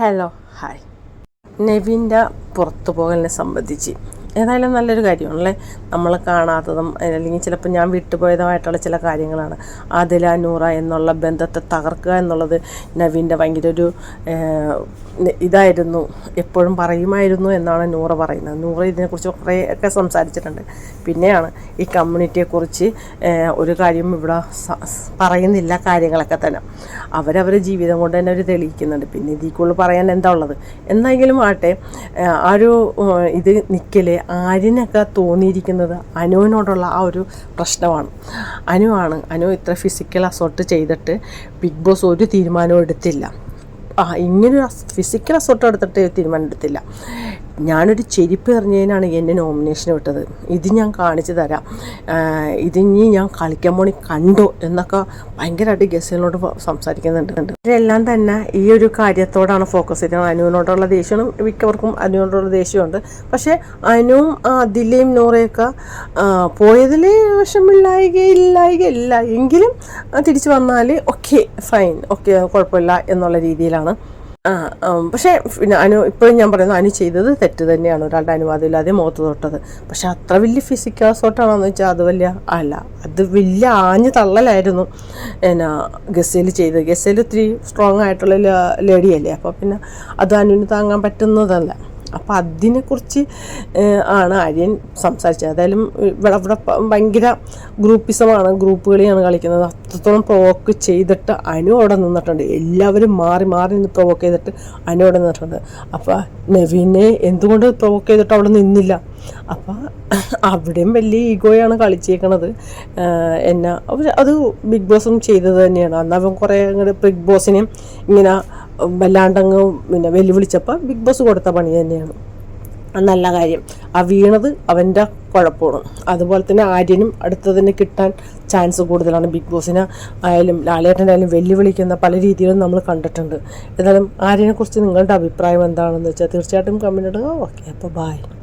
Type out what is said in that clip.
Hello hi നെവിന്റെ പുറത്തു പോകലിനെ സംബന്ധിച്ച് ഏതായാലും നല്ലൊരു കാര്യമാണല്ലേ? നമ്മൾ കാണാത്തതും അല്ലെങ്കിൽ ചിലപ്പോൾ ഞാൻ വിട്ടുപോയതുമായിട്ടുള്ള ചില കാര്യങ്ങളാണ്. ആദില നൂറ എന്നുള്ള ബന്ധത്തെ തകർക്കുക എന്നുള്ളത് നവീന്റെ ഭയങ്കര ഒരു ഇതായിരുന്നു. എപ്പോഴും പറയുമായിരുന്നു എന്നാണ് നൂറ പറയുന്നത്. നൂറ ഇതിനെക്കുറിച്ച് കുറേ ഒക്കെ സംസാരിച്ചിട്ടുണ്ട്. പിന്നെയാണ് ഈ കമ്മ്യൂണിറ്റിയെക്കുറിച്ച് ഒരു കാര്യം ഇവിടെ പറയുന്നില്ല കാര്യങ്ങളൊക്കെ തന്നെ. അവരവരുടെ ജീവിതം കൊണ്ട് തന്നെ അവർ തെളിയിക്കുന്നുണ്ട്. പിന്നെ ഇതിൽ കൂടുതൽ പറയാൻ എന്താ ഉള്ളത്? എന്തെങ്കിലും ആട്ടെ ആ ഒരു ഇത് നിൽക്കൽ ആര്യനൊക്കെ തോന്നിയിരിക്കുന്നത് അനുവിനോടുള്ള ആ ഒരു പ്രശ്നമാണ്. അനുവാണ് അനു ഇത്ര ഫിസിക്കൽ അസോർട്ട് ചെയ്തിട്ട് ബിഗ് ബോസ് ഒരു തീരുമാനവും എടുത്തില്ല. ആ ഇങ്ങനൊരു ഫിസിക്കൽ അസോർട്ട് എടുത്തിട്ട് തീരുമാനം എടുത്തില്ല. ഞാനൊരു ചെരുപ്പ് എറിഞ്ഞതിനാണ് എന്നെ നോമിനേഷൻ വിട്ടത്. ഇത് ഞാൻ കാണിച്ചു തരാം. ഇതിനി ഞാൻ കളിക്കാൻ പോണി കണ്ടു എന്നൊക്കെ ഭയങ്കരമായിട്ട് ഗസ്റ്റിനോട് സംസാരിക്കുന്നുണ്ട്. എല്ലാം തന്നെ ഈ ഒരു കാര്യത്തോടാണ് ഫോക്കസ് ചെയ്യുന്നത് അനുവിനോടുള്ള ദേഷ്യമാണ് മിക്കവർക്കും അനുവിനോടുള്ള ദേഷ്യമുണ്ട് പക്ഷേ അനുവും അതിലെയും നൂറയൊക്കെ പോയതിൽ വിഷമില്ലായികയില്ലായിക ഇല്ല എങ്കിലും തിരിച്ചു വന്നാൽ ഓക്കെ ഫൈൻ ഓക്കെ കുഴപ്പമില്ല എന്നുള്ള രീതിയിലാണ്. പക്ഷേ പിന്നെ അനു ഇപ്പോഴും ഞാൻ പറയുന്നത് അനു ചെയ്തത് തെറ്റ് തന്നെയാണ്. ഒരാളുടെ അനുവാദം ഇല്ലാതെ മുഖത്ത് തൊട്ടത്. പക്ഷെ അത്ര വലിയ ഫിസിക്കൽ എന്ന് വെച്ചാൽ അത് വലിയ അല്ല അത് വലിയ ആഞ്ഞ് തള്ളലായിരുന്നു. എന്നാ ഗസയിൽ ചെയ്തത് ഗസയിൽ ഒത്തിരി സ്ട്രോങ് ആയിട്ടുള്ള ലേഡിയല്ലേ അപ്പോൾ പിന്നെ അത് അനുവിന് താങ്ങാൻ പറ്റുന്നതല്ല. അപ്പോൾ അതിനെക്കുറിച്ച് ആണ് ആര്യൻ സംസാരിച്ചത്. ഏതായാലും ഇവിടെ ഇവിടെ ഭയങ്കര ഗ്രൂപ്പിസമാണ് ഗ്രൂപ്പ് കളിയാണ് കളിക്കുന്നത്. അത്രത്തോളം പ്രൊവോക്ക് ചെയ്തിട്ട് അനു അവിടെ നിന്നിട്ടുണ്ട്. എല്ലാവരും മാറി മാറി നിന്ന് പ്രൊവോക്ക് ചെയ്തിട്ട് അനു അവിടെ നിന്നിട്ടുണ്ട്. അപ്പോൾ നവീനെ എന്തുകൊണ്ട് പ്രൊവോക്ക് ചെയ്തിട്ട് അവിടെ നിന്നില്ല? അപ്പോൾ അവിടെയും വലിയ ഈഗോയാണ് കളിച്ചേക്കണത്. എന്നാ അത് ബിഗ് ബോസും ചെയ്തത് തന്നെയാണ്. അന്ന് അവൻ കുറേ അങ്ങോട്ട് ബിഗ് ബോസിനെയും ഇങ്ങനെ വല്ലാണ്ടങ്ങ് പിന്നെ വെല്ലുവിളിച്ചപ്പോൾ ബിഗ് ബോസ് കൊടുത്ത പണി തന്നെയാണ്. നല്ല കാര്യം. ആ വീണത് അവന്റെ കുഴപ്പമാണ്. അതുപോലെ തന്നെ ആര്യനും അടുത്തതിന് കിട്ടാൻ ചാൻസ് കൂടുതലാണ് ബിഗ് ബോസിന്. ആയാലും ലാലേട്ടനായാലും വെല്ലുവിളിക്കുന്ന പല രീതിയിലും നമ്മൾ കണ്ടിട്ടുണ്ട്. എന്നാലും ആര്യനെക്കുറിച്ച് നിങ്ങളുടെ അഭിപ്രായം എന്താണെന്ന് വെച്ചാൽ തീർച്ചയായിട്ടും കമന്റ് ഇടുക. ഓക്കെ അപ്പോൾ ബായ്